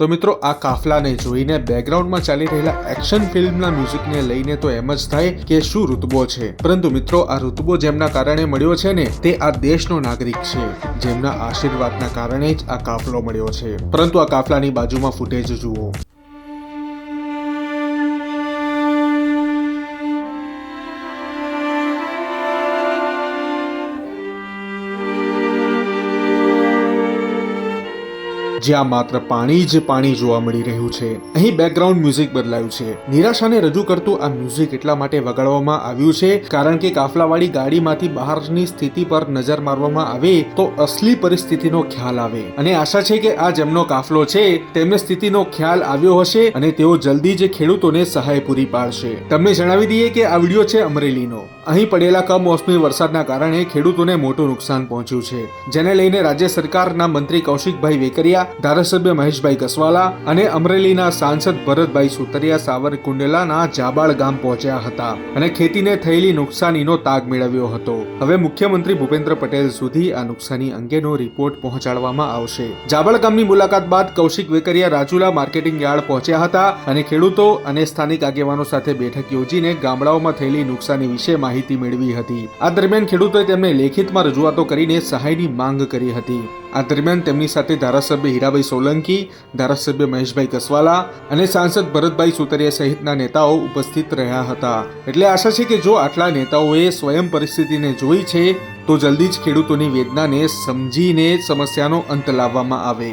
તો મિત્રો, આ કાફલાને જોઈને બેકગ્રાઉન્ડમાં ચાલી રહેલા એક્શન ફિલ્મના મ્યુઝિકને લઈને તો એમ જ થાય કે શું ઋતબો છે. પરંતુ મિત્રો, આ ઋતબો જેમના કારણે મળ્યો છે ને, તે આ દેશનો નાગરિક છે. જેમના આશીર્વાદના કારણે જ આ કાફલો મળ્યો છે. પરંતુ આ કાફલાની બાજુમાં ફૂટેજ જુઓ. જ્યાં માત્ર પાણી જ પાણી જોવા મળી રહ્યું છે. અહીં બેકગ્રાઉન્ડ મ્યુઝિક બદલાયું છે. નિરાશાને રજૂ કરતું આ મ્યુઝિક એટલા માટે વગાડવામાં આવ્યું છે, કારણ કે કાફલાવાળી ગાડીમાંથી બહારની સ્થિતિ પર નજર મારવામાં આવે તો અસલી પરિસ્થિતિનો ખ્યાલ આવે. અને આશા છે કે આ જેમનો કાફલો છે, તેમને સ્થિતિનો ખ્યાલ આવ્યો હશે અને તેઓ જલ્દી જ ખેડૂતોને સહાય પૂરી પાડશે. તમને જણાવી દઈએ કે આ વીડિયો છે અમરેલીનો. અહીં પડેલા કમોસમી વરસાદના કારણે ખેડૂતોને મોટું નુકસાન પહોંચ્યું છે. જેને લઈને રાજ્ય સરકારના મંત્રી કૌશિકભાઈ વેકરિયા ધારાસભ્ય મહેશભાઈ કસવાલા અને અમરેલીના સાંસદ ભરતભાઈ સુતરિયા સાવરકુંડલાના જાબાળ ગામ પહોંચ્યા હતા અને ખેતીને થયેલી નુકસાનીનો તાગ મેળવ્યો હતો. હવે મુખ્યમંત્રી ભૂપેન્દ્ર પટેલ સુધી આ નુકસાની અંગેનો રિપોર્ટ પહોંચાડવામાં આવશે. જાબાળ ગામની મુલાકાત બાદ કૌશિક વેકરિયા રાજુલા માર્કેટિંગ યાર્ડ પહોંચ્યા હતા અને ખેડૂતો અને સ્થાનિક આગેવાનો સાથે બેઠક યોજીને ગામડાઓમાં થયેલી નુકસાની વિશે માહિતી મેળવી હતી. આ દરમિયાન ખેડૂતોએ તેમને લેખિતમાં રજૂઆતો કરીને સહાયની માંગ કરી હતી. આ દરમિયાન તેમની સાથે ધારાસભ્ય હીરાભાઈ સોલંકી, ધારાસભ્ય મહેશભાઈ કસવાલા અને સાંસદ ભરતભાઈ સુતરિયા સહિતના નેતાઓ ઉપસ્થિત રહ્યા હતા. એટલે આશા છે કે જો આટલા નેતાઓએ સ્વયં પરિસ્થિતિને જોઈ છે, તો જલ્દી જ ખેડૂતોની વેદનાને સમજીને સમસ્યાનો અંત લાવવામાં આવે.